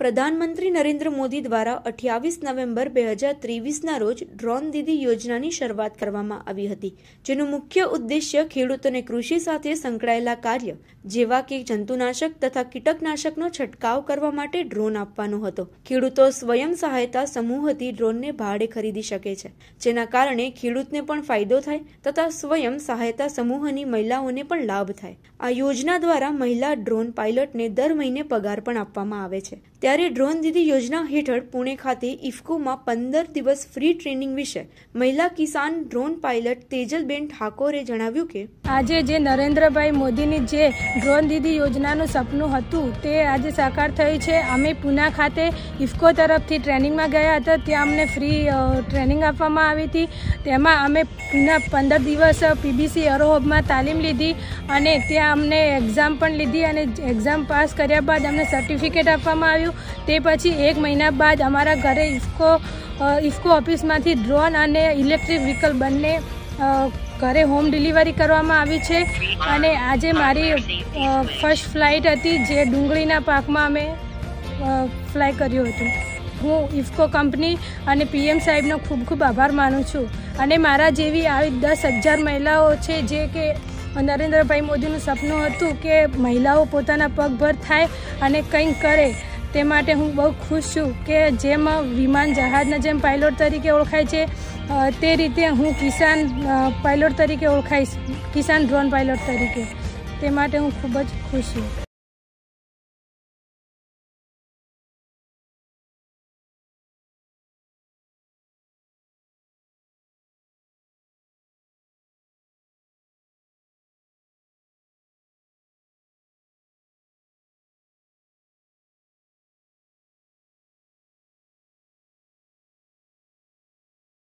પ્રધાનમંત્રી નરેન્દ્ર મોદી દ્વારા અઠ્યાવીસ નવેમ્બર બે હજાર ત્રેવીસના રોજ ડ્રોન દીદી યોજનાની શરૂઆત કરવામાં આવી હતી, જેનું મુખ્ય ઉદ્દેશ્ય ખેડૂતોને કૃષિ સાથે સંકળાયેલા કાર્ય, જેવા કે જંતુનાશક તથા કીટકનાશકનો છંટકાવ કરવા માટે ડ્રોન આપવાનો હતો. ખેડૂતો સ્વયં સહાયતા સમૂહથી ડ્રોનને ભાડે ખરીદી શકે છે, જેના કારણે ખેડૂતને પણ ફાયદો થાય તથા સ્વયં સહાયતા સમૂહની મહિલાઓને પણ લાભ થાય. આ યોજના દ્વારા મહિલા ડ્રોન પાયલટને દર મહિને પગાર પણ આપવામાં આવે છે. ત્યારે ડ્રોન દીદી યોજના હેઠળ પુણે ખાતે ઇફકોમાં પંદર દિવસ ફ્રી ટ્રેનિંગ વિશે મહિલા કિસાન ડ્રોન પાયલટ તેજલબેન ઠાકોરે જણાવ્યું કે આજે જે નરેન્દ્રભાઈ મોદીની જે ડ્રોન દીદી યોજનાનું સપનું હતું, તે આજે સાકાર થયું છે. અમે પુના ખાતે ઇફકો તરફથી ટ્રેનિંગમાં ગયા હતા. ત્યાં અમને ફ્રી ટ્રેનિંગ આપવામાં આવી હતી. તેમાં અમે પુના પંદર દિવસ પીબીસી અરોહબમાં તાલીમ લીધી અને ત્યાં અમને એક્ઝામ પણ લીધી અને એક્ઝામ પાસ કર્યા બાદ અમને સર્ટિફિકેટ આપવામાં આવ્યું. તે પછી એક મહિના બાદ અમારા ઘરે ઇફકો ઇફકો ઓફિસમાંથી ડ્રોન અને ઇલેક્ટ્રિક વ્હીકલ બંને ઘરે હોમ ડિલિવરી કરવામાં આવી છે. અને આજે મારી ફર્સ્ટ ફ્લાઇટ હતી જે ડુંગળીના પાકમાં અમે ફ્લાય કર્યું હતું. હું ઇફકો કંપની અને પીએમ સાહેબનો ખૂબ ખૂબ આભાર માનું છું. અને મારા જેવી આવી દસ હજાર મહિલાઓ છે જે કે નરેન્દ્રભાઈ મોદીનું સપનું હતું કે મહિલાઓ પોતાના પગભર થાય અને કંઈક કરે. તે માટે હું બહુ ખુશ છું કે જેમ વિમાન જહાજના જેમ પાયલોટ તરીકે ઓળખાય છે તે રીતે હું કિસાન પાયલોટ તરીકે ઓળખાઈશ, કિસાન ડ્રોન પાયલોટ તરીકે. તે માટે હું ખૂબ જ ખુશ છું.